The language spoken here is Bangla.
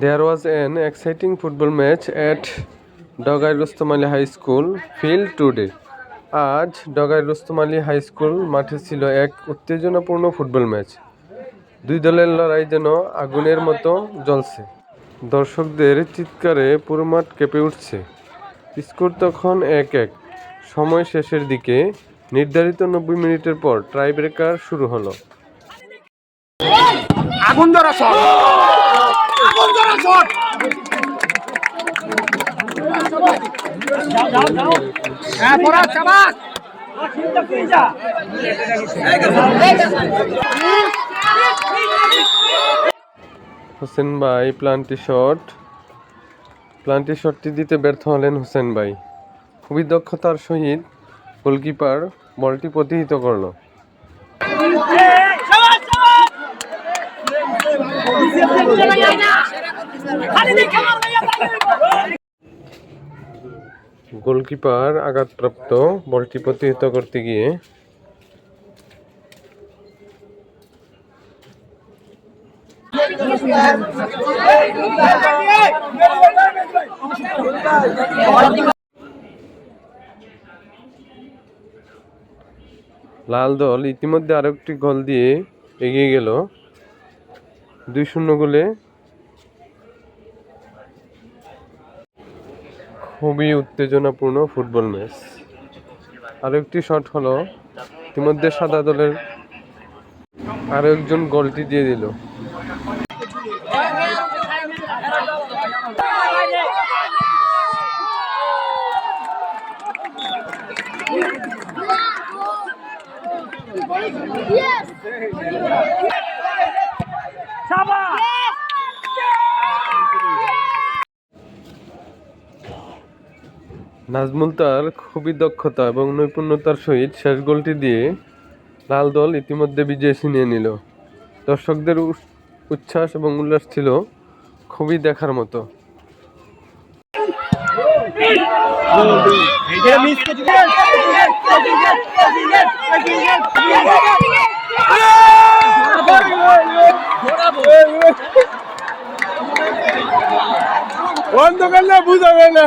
There was an exciting football match at Dogai Rustom Ali High School field today. আজ ডগাই রুস্তম আলী হাই স্কুল মাঠে ছিল এক উত্তেজনাপূর্ণ ফুটবল ম্যাচ দুই দলের লড়াই যেন আগুনের মতো জ্বলছে। দর্শকদের চিৎকারে পুরো মাঠ কেঁপে উঠছে। স্কোর তখন এক এক সময় শেষের দিকে নির্ধারিত নব্বই মিনিটের পর ট্রাই ব্রেকার শুরু হলো। আগুন ধরা আগুন হোসেন ভাই প্লান্টি শট প্লান্টি শটটি দিতে ব্যর্থ হলেন হোসেন ভাই। খুবই দক্ষতার সহিত গোলকিপার বলটি প্রতিহিত করল। গোলকিপার আঘাতপ্রাপ্ত, বলটি প্রতিহিত করতে গিয়ে লাল দল ইতিমধ্যে আরও একটি গোল দিয়ে এগিয়ে গেল। দুই শূন্য গোলে খুবই উত্তেজনাপূর্ণ ফুটবল ম্যাচ। আরও একটি শট হলো ইতিমধ্যে সাদা দলের আরও একজন গোলটি দিয়ে দিল। নাজমুল তার খুবই দক্ষতা এবং নৈপুণ্যতার সহিত শেষ গোলটি দিয়ে লাল দল ইতিমধ্যে বিজয় ছিনিয়ে নিল। দর্শকদের উচ্ছ্বাস এবং উল্লাস ছিল খুবই দেখার মতো। অন্ধকার না বুঝাবে না।